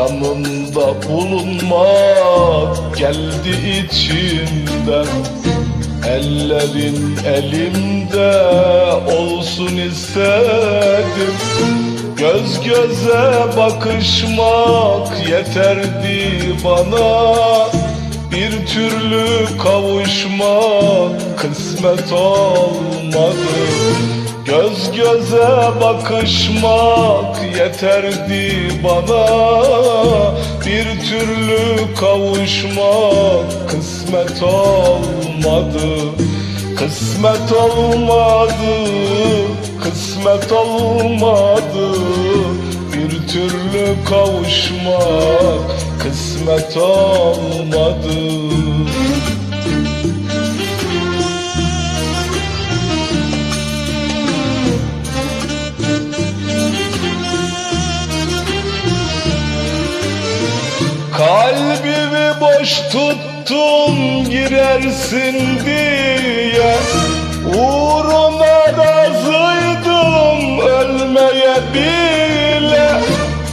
Yanında bulunmak geldi içimden Ellerin elimde olsun istedim. Göz göze bakışmak yeterdi bana. Bir türlü kavuşmak kısmet olmadı Göz göze bakışmak yeterdi bana. Bir türlü kavuşmak kısmet olmadı. Kısmet olmadı, kısmet olmadı. Bir türlü kavuşmak kısmet olmadı tuttum girersin diye. Uğruna razıydım ölmeye bile.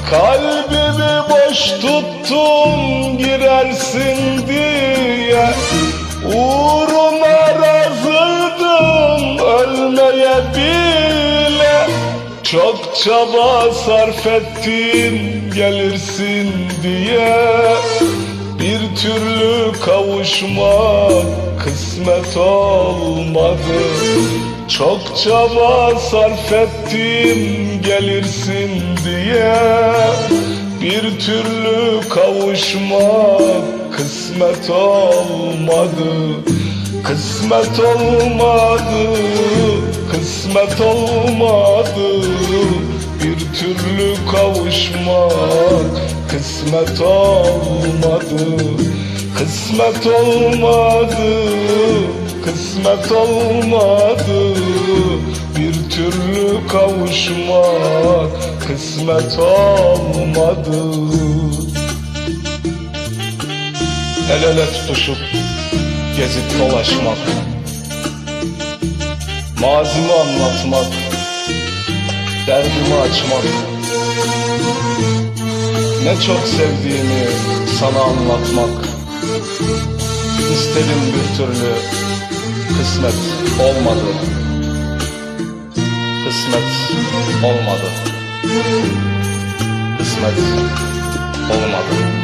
Kalbimi boş tuttum girersin diye. Uğruna razıydım ölmeye bile. Çok çaba sarf ettin gelirsin diye Bir türlü kavuşmak kısmet olmadı. Çok çaba sarf ettin gelirsin diye. Bir türlü kavuşmak kısmet olmadı. Kısmet olmadı, kısmet olmadı. Bir türlü kavuşmak kısmet olmadı Kısmet olmadı, kısmet olmadı. Bir türlü kavuşmak kısmet olmadı. El ele tutuşup gezip dolaşmak Mazimi anlatmak Derdimi açmak Ne çok sevdiğimi sana anlatmak İstedim bir türlü. Kısmet olmadı. Kısmet olmadı. Kısmet olmadı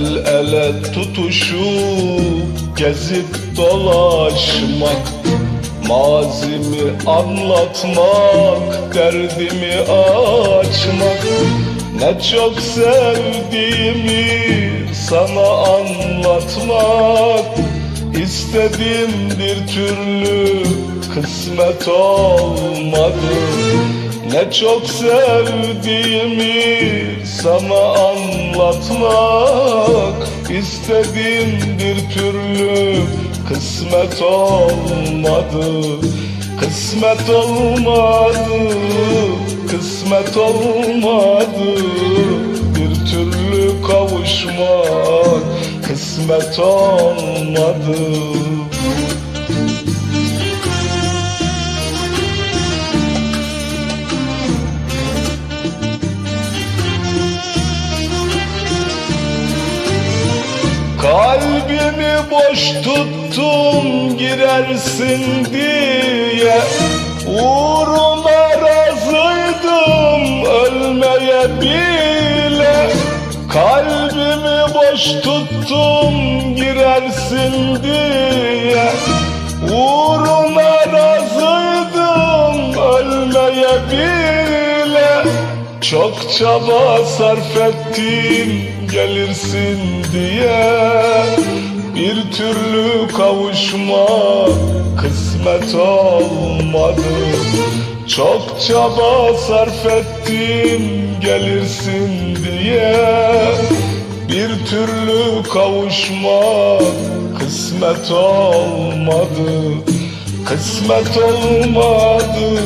El ele tutuşup gezip dolaşmak Mazimi anlatmak, derdimi açmak. Ne çok sevdiğimi sana anlatmak İstedim bir türlü kısmet olmadı. Ne çok sevdiğimi sana anlatmak istedim bir türlü. Kısmet olmadı Kısmet olmadı, kısmet olmadı. Bir türlü kavuşmak kısmet olmadı boş tuttum girersin diye. Uğruna razıydım ölmeye bile. Kalbimi boş tuttum girersin diye. Uğruna razıydım ölmeye bile. Çok çaba sarf ettim gelirsin diye Bir türlü kavuşma kısmet olmadı. Çok çaba sarf ettim gelirsin diye. Bir türlü kavuşmak kısmet olmadı. Kısmet olmadı,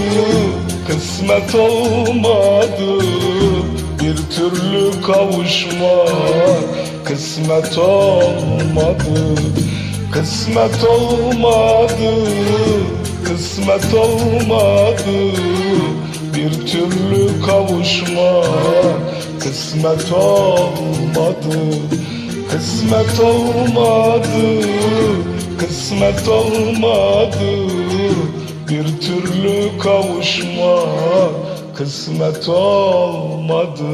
kısmet olmadı. Bir türlü kavuşmak kısmet olmadı Kısmet olmadı, kısmet olmadı. Bir türlü kavuşmak kısmet olmadı Kısmet olmadı, kısmet olmadı. Bir türlü kavuşmak kısmet olmadı